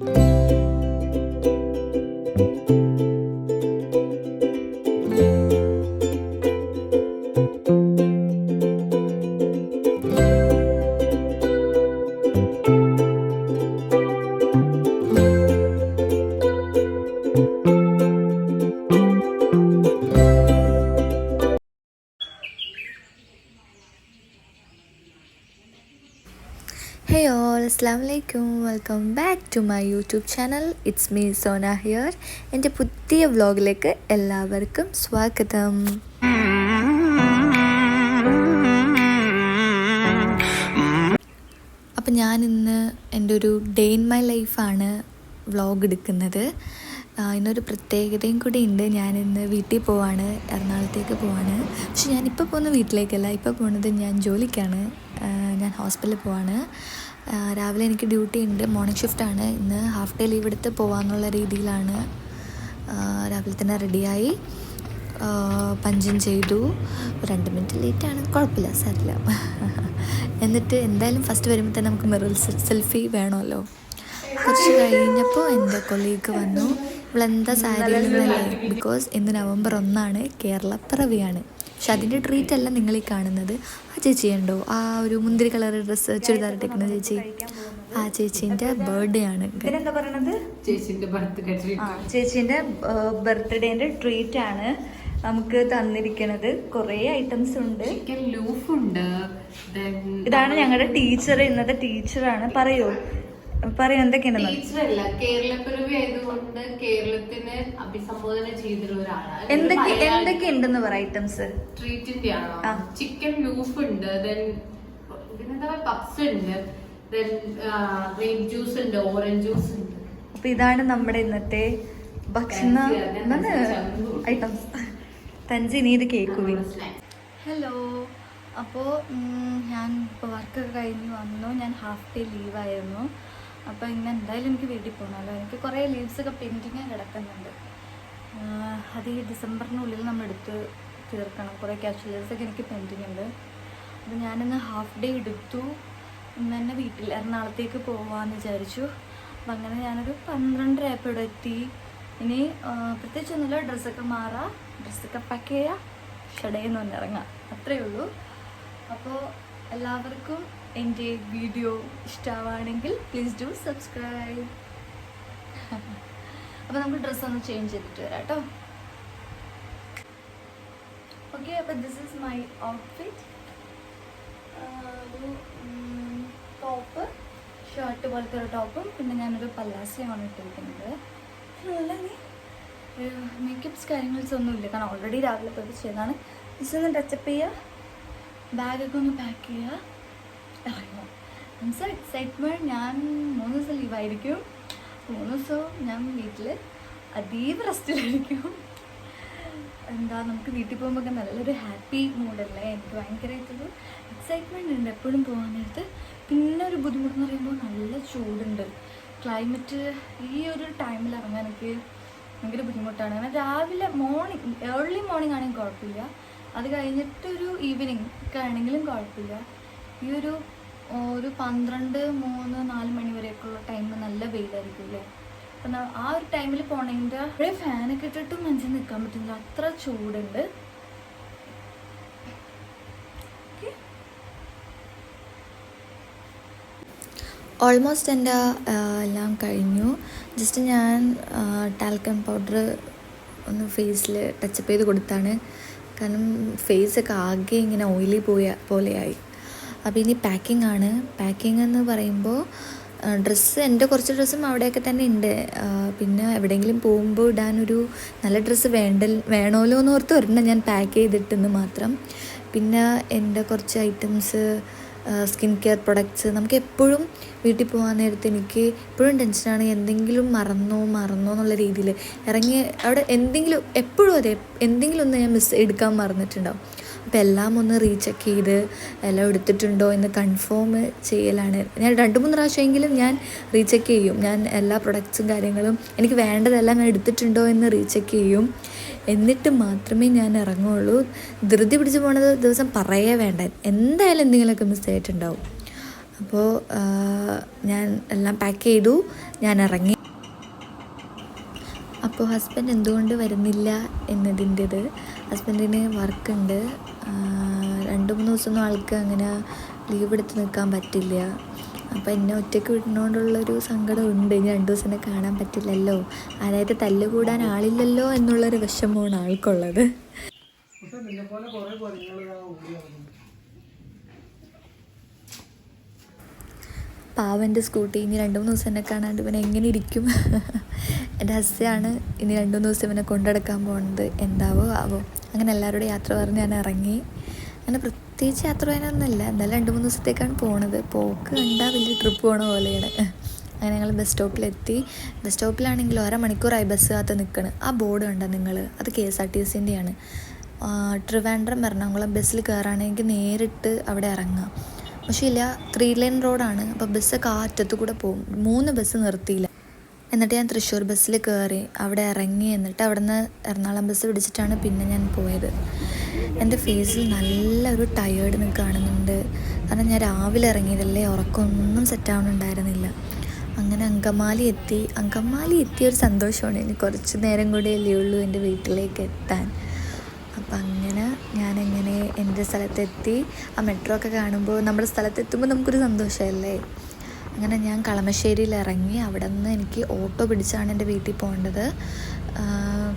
Música ഹേ all അസ്സാം വലൈക്കും welcome back to my YouTube channel it's me Sona here എന്റെ പുതിയ വ്ലോഗിലേക്ക് എല്ലാവർക്കും സ്വാഗതം. അപ്പം ഞാനിന്ന് എന്റെ ഒരു ഡേ ഇൻ മൈ ലൈഫാണ് വ്ലോഗ് എടുക്കുന്നത്. ഇന്നൊരു പ്രത്യേകതയും കൂടി ഉണ്ട്. ഞാൻ ഇന്ന് വീട്ടിൽ പോവാണ് എറണാകുളത്തേക്ക് പോവാണ്. പക്ഷെ ഞാനിപ്പോൾ പോകുന്ന വീട്ടിലേക്കല്ല. ഇപ്പോൾ പോകുന്നത് ഞാൻ ജോലിക്കാണ്. ഞാൻ ഹോസ്പിറ്റലിൽ പോവാണ്. രാവിലെ എനിക്ക് ഡ്യൂട്ടി ഉണ്ട്. മോർണിംഗ് ഷിഫ്റ്റാണ് ഇന്ന് ഹാഫ് ഡേ ലീവ് എടുത്ത് പോകാമെന്നുള്ള രീതിയിലാണ്. രാവിലെ തന്നെ റെഡിയായി. പഞ്ചും ചെയ്തു. രണ്ട് മിനിറ്റ് ലേറ്റാണ് കുഴപ്പമില്ല സാരില്ല എന്നിട്ട് എന്തായാലും ഫസ്റ്റ് വരുമ്പോൾ തന്നെ നമുക്ക് മെറൽ സെൽഫി വേണമല്ലോ. കുറച്ച് കഴിഞ്ഞപ്പോൾ എന്റെ കൊളീഗ് വന്നു. ഇവളെന്താ സാരിയിൽ നിന്നല്ലേ ബിക്കോസ് ഇന്ന് നവംബർ ഒന്നാണ് കേരള പിറവിയാണ് പക്ഷെ അതിന്റെ ട്രീറ്റ് അല്ല നിങ്ങൾ ഈ കാണുന്നത്. ആ ചേച്ചി ഉണ്ടോ ആ ഒരു മുന്തിരി കളർ ഡ്രസ്സ് ചുരിദാർ ഇട്ടേക്കുന്ന ചേച്ചി. ആ ചേച്ചീന്റെ ബർത്ത്ഡേ ആണ്. ഇതിനെന്താ പറയണത്? ചേച്ചിന്റെ ബർത്ത്ഡേ ആ ചേച്ചീന്റെ ബർത്ത്ഡേന്റെ ട്രീറ്റ് ആണ് നമുക്ക് തന്നിരിക്കുന്നത് കുറേ ഐറ്റംസ് ഉണ്ട്. ചിക്കൻ ലൂഫ് ഉണ്ട്. Then ഇതാണ് ഞങ്ങളുടെ ടീച്ചർ ഇന്നത്തെ ടീച്ചറാണ് പറയൂ? പറയൂ എന്തൊക്കെയാണ് കേരളത്തിന് അഭിസംബോധന ചെയ്തിട്ടുള്ള ഒരാളാണ് എന്തൊക്കെ എന്തൊക്കെ ഉണ്ടെന്ന് പറ ഐറ്റംസ്? ട്രീറ്റിന്റെ ആണോ? ചിക്കൻ ലൂഫ് ഉണ്ട് ദെൻ പിന്നെന്താ പപ്സ് ഉണ്ട് ദെൻ ഗ്രേപ്പ് ജ്യൂസ് ഉണ്ട് ഓറഞ്ച് ജ്യൂസ് ഉണ്ട്. അപ്പൊ ഇതാണ് നമ്മുടെ ഇന്നത്തെ ഭക്ഷണ. ഐറ്റംസ്? തഞ്ചി നീ ഇത് കേൾക്കുവി ഹലോ അപ്പോൾ ഞാൻ ഇപ്പോൾ വർക്കൊക്കെ കഴിഞ്ഞ് വന്നു. ഞാൻ ഹാഫ് ഡേ ലീവായിരുന്നു അപ്പോൾ ഇന്ന് എന്തായാലും എനിക്ക് വീട്ടിൽ പോകണമല്ലോ എനിക്ക് കുറേ ലീവ്സൊക്കെ പെൻഡിങ് കിടക്കുന്നുണ്ട്. അത് ഈ ഡിസംബറിനുള്ളിൽ നമ്മൾ എടുത്ത് തീർക്കണം. കുറേ ക്യാഷ്വലേഴ്സൊക്കെ എനിക്ക് പെൻഡിങ് ഉണ്ട്. അപ്പോൾ ഞാനിന്ന് ഹാഫ് ഡേ എടുത്തു. ഇന്ന് തന്നെ വീട്ടിൽ എറണാകുളത്തേക്ക് പോകാമെന്ന് വിചാരിച്ചു. അപ്പം അങ്ങനെ ഞാനൊരു പന്ത്രണ്ടര ആയപ്പോൾ ഇവിടെ എത്തി. ഇനി പ്രത്യേകിച്ച് ഒന്നുമില്ല. ഡ്രസ്സൊക്കെ മാറാം. ഡ്രസ്സൊക്കെ പാക്ക് ചെയ്യുക ഷടയിൽ നിന്ന് ഇറങ്ങാം അത്രയേ ഉള്ളൂ. അപ്പോൾ എല്ലാവർക്കും എന്റെ വീഡിയോ ഇഷ്ടമാണെങ്കിൽ പ്ലീസ് ഡു സബ്സ്ക്രൈബ് അപ്പോൾ നമുക്ക് ഡ്രസ്സ് ഒന്ന് ചേഞ്ച് ചെയ്തിട്ട് വരാം കേട്ടോ ഓക്കെ അപ്പോൾ ദിസ് ഈസ് മൈ ഔട്ട്ഫിറ്റ് ഒരു ടോപ്പ് ഷർട്ട് പോലത്തെ ഒരു ടോപ്പും പിന്നെ ഞാനൊരു പല്ലാസിയാണ് ഇട്ടിരിക്കുന്നത്. നല്ല നീ? മേക്കപ്സ് കാര്യങ്ങൾസ് ഒന്നുമില്ല കാരണം ഓൾറെഡി രാവിലെ പോയിട്ട് ചെയ്തതാണ്. ജസ്റ്റ് ഒന്ന് ടച്ചപ്പ് ചെയ്യുക ബാഗൊക്കെ ഒന്ന് പാക്ക് ചെയ്യുക മീൻസ് എക്സൈറ്റ്മെന്റ് ഞാൻ മൂന്ന് ദിവസം ലീവായിരിക്കും മൂന്ന് ദിവസവും ഞാൻ വീട്ടിൽ അതീവ റെസ്റ്റിലായിരിക്കും എന്താ നമുക്ക് വീട്ടിൽ പോകുമ്പോൾ നല്ലൊരു ഹാപ്പി മൂഡല്ലേ എനിക്ക് ഭയങ്കരമായിട്ടൊരു എക്സൈറ്റ്മെന്റ് ഉണ്ട് എപ്പോഴും പോകാൻ നേരത്ത് പിന്നെ ഒരു ബുദ്ധിമുട്ടെന്ന് പറയുമ്പോൾ നല്ല ചൂടുണ്ട്. ക്ലൈമറ്റ് ഈ ഒരു ടൈമിൽ ഇറങ്ങാൻ എനിക്ക് ഭയങ്കര ബുദ്ധിമുട്ടാണ്. കാരണം രാവിലെ മോർണിംഗ് ഏർലി മോർണിംഗ് ആണെങ്കിൽ കുഴപ്പമില്ല. അത് കഴിഞ്ഞിട്ടൊരു ഈവനിങ് ഒക്കെ ആണെങ്കിലും കുഴപ്പമില്ല. ഈ ഒരു ഒരു പന്ത്രണ്ട് മൂന്ന് നാല് മണി വരെയൊക്കെയുള്ള ടൈം നല്ല വെയിലായിരിക്കും അല്ലേ? അപ്പം ആ ഒരു ടൈമിൽ പോണെങ്കിൽ ഇവിടെ ഫാനൊക്കെ ഇട്ടിട്ടും മനുഷ്യൻ നിൽക്കാൻ പറ്റുന്നില്ല. അത്ര ചൂടുണ്ട്. ഓൾമോസ്റ്റ് എന്റെ എല്ലാം കഴിഞ്ഞു. ജസ്റ്റ് ഞാൻ ടാൽക്കം പൗഡർ ഒന്ന് ഫേസിൽ ടച്ചപ്പ് ചെയ്ത് കൊടുത്താണ്. കാരണം ഫേസൊക്കെ ആകെ ഇങ്ങനെ ഓയിലി പോയ പോലെയായി അപ്പോൾ ഇനി പാക്കിംഗ് ആണ്. പാക്കിംഗ് എന്ന് പറയുമ്പോൾ ഡ്രസ്സ് എന്റെ കുറച്ച് ഡ്രസ്സും അവിടെയൊക്കെ തന്നെ ഉണ്ട് പിന്നെ എവിടെയെങ്കിലും പോകുമ്പോൾ ഇടാനൊരു നല്ല ഡ്രസ്സ് വേണ്ട വേണമല്ലോ എന്ന് ഓർത്ത് ഒരെണ്ണം ഞാൻ പാക്ക് ചെയ്തിട്ടെന്ന് മാത്രം. പിന്നെ എന്റെ കുറച്ച് ഐറ്റംസ് സ്കിൻ കെയർ പ്രൊഡക്ട്സ് നമുക്ക് എപ്പോഴും വീട്ടിൽ പോകാൻ നേരത്ത് എനിക്ക് എപ്പോഴും ടെൻഷനാണ് എന്തെങ്കിലും മറന്നോ മറന്നോ എന്നുള്ള രീതിയിൽ ഇറങ്ങി അവിടെ എന്തെങ്കിലും എപ്പോഴും അതെ എന്തെങ്കിലും ഒന്ന് ഞാൻ മിസ് എടുക്കാൻ മറന്നിട്ടുണ്ടാവും. അപ്പോൾ എല്ലാം ഒന്ന് റീചെക്ക് ചെയ്ത് എല്ലാം എടുത്തിട്ടുണ്ടോ എന്ന് കൺഫേം ചെയ്യലാണ്. ഞാൻ രണ്ട് മൂന്ന് പ്രാവശ്യമെങ്കിലും ഞാൻ റീചെക്ക് ചെയ്യും. ഞാൻ എല്ലാ പ്രൊഡക്ട്സും കാര്യങ്ങളും എനിക്ക് വേണ്ടതെല്ലാം ഞാൻ എടുത്തിട്ടുണ്ടോ എന്ന് റീചെക്ക് ചെയ്യും. എന്നിട്ട് മാത്രമേ ഞാൻ ഇറങ്ങുള്ളൂ. ധൃതി പിടിച്ച് പോണത് ദിവസം പറയേ വേണ്ട. എന്തായാലും എന്തെങ്കിലുമൊക്കെ മിസ് ആയിട്ടുണ്ടാവും അപ്പോൾ ഞാൻ എല്ലാം പാക്ക് ചെയ്തു. ഞാൻ ഇറങ്ങി. അപ്പോൾ ഹസ്ബൻഡ് എന്തുകൊണ്ട് വരുന്നില്ല എന്നതിന്റെത്. ഹസ്ബൻഡിന് വർക്കുണ്ട് രണ്ട് മൂന്ന് ദിവസമൊന്നും ആൾക്ക് അങ്ങനെ ലീവ് എടുത്ത് നിൽക്കാൻ പറ്റില്ല. അപ്പോൾ എന്നെ ഒറ്റയ്ക്ക് വിടുന്നതുകൊണ്ടുള്ളൊരു സങ്കടമുണ്ട്. ഇനി രണ്ട് ദിവസം എന്നെ കാണാൻ പറ്റില്ലല്ലോ. അതായത് തല്ലുകൂടാൻ ആളില്ലല്ലോ എന്നുള്ളൊരു വിഷമമാണ് ആൾക്കുള്ളത്. പാവന്റെ സ്കൂട്ടി ഇനി രണ്ട് മൂന്ന് ദിവസം എന്നെ കാണാണ്ട് ഇവനെ എങ്ങനെ ഇരിക്കും? എന്റെ ഹസ്യാണ് ഇനി രണ്ട് മൂന്ന് ദിവസം ഇവനെ കൊണ്ടെടുക്കാൻ പോകുന്നത് എന്താവോ ആവോ. അങ്ങനെ എല്ലാവരോടും യാത്ര പറഞ്ഞ് ഞാൻ ഇറങ്ങി. അങ്ങനെ പ്രത്യേകിച്ച് യാത്ര ചെയ്യാനൊന്നുമില്ല എന്തായാലും രണ്ട് മൂന്ന് ദിവസത്തേക്കാണ് പോണത്. പോക്ക് കണ്ടാൽ വലിയ ട്രിപ്പ് പോണ പോലെയാണ്. അങ്ങനെ ഞങ്ങൾ ബസ് സ്റ്റോപ്പിലെത്തി ബസ് സ്റ്റോപ്പിലാണെങ്കിൽ അരമണിക്കൂറായി ബസ് കാത്ത് നിൽക്കണം ആ ബോർഡ് കണ്ടോ നിങ്ങൾ അത് കെ എസ് ആർ ടി എസിന്റെയാണ് ട്രിവാൻഡ്രം എറണാകുളം ബസ്സിൽ കയറുകയാണെങ്കിൽ നേരിട്ട് അവിടെ ഇറങ്ങാം പക്ഷേ ഇല്ല ത്രീ ലൈൻ റോഡാണ് അപ്പോൾ ബസ്സൊക്കെ ആ അറ്റത്തു കൂടെ പോകും. മൂന്ന് ബസ് നിർത്തിയില്ല. എന്നിട്ട് ഞാൻ തൃശ്ശൂർ ബസ്സിൽ കയറി അവിടെ ഇറങ്ങി. എന്നിട്ട് അവിടെ നിന്ന് എറണാകുളം ബസ് പിടിച്ചിട്ടാണ് പിന്നെ ഞാൻ പോയത്. എന്റെ ഫേസിൽ നല്ല ഒരു ടയേർഡ് നിങ്ങൾക്ക് കാണുന്നുണ്ട്. കാരണം ഞാൻ രാവിലെ ഇറങ്ങിയതല്ലേ ഉറക്കമൊന്നും സെറ്റ് അങ്ങനെ അങ്കമാലി എത്തി. അങ്കമാലി എത്തിയ ഒരു സന്തോഷമാണ് ഇനി കുറച്ച് നേരം കൂടിയല്ലേ ഉള്ളൂ എന്റെ വീട്ടിലേക്ക് എത്താൻ. അപ്പം അങ്ങനെ ഞാനെങ്ങനെ എന്റെ സ്ഥലത്തെത്തി ആ മെട്രോ ഒക്കെ കാണുമ്പോൾ നമ്മുടെ സ്ഥലത്തെത്തുമ്പോൾ നമുക്കൊരു സന്തോഷമല്ലേ അങ്ങനെ ഞാൻ കളമശ്ശേരിയിൽ ഇറങ്ങി അവിടെ നിന്ന് എനിക്ക് ഓട്ടോ പിടിച്ചാണ് എന്റെ വീട്ടിൽ പോകേണ്ടത്.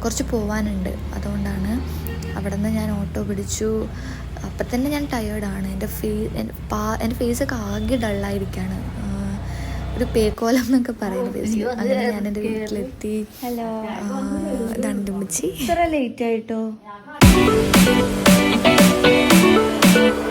കുറച്ച് പോവാനുണ്ട്. അതുകൊണ്ടാണ് അവിടെ നിന്ന് ഞാൻ ഓട്ടോ പിടിച്ചു. അപ്പം തന്നെ ഞാൻ ടയേർഡാണ് എന്റെ ഫേസ് എന്റെ പാ എന്റെ ഫേസൊക്കെ ആകെ ഡള്ളായിരിക്കുകയാണ് ഒരു പേക്കോലം എന്നൊക്കെ പറയുന്ന ഫേസ് അങ്ങനെ ഞാൻ എന്റെ വീട്ടിലെത്തി. ഹലോ. ദണ്ടുമിച്ചി ഇത്ര ലേറ്റ് ആയിട്ടോ? えっ?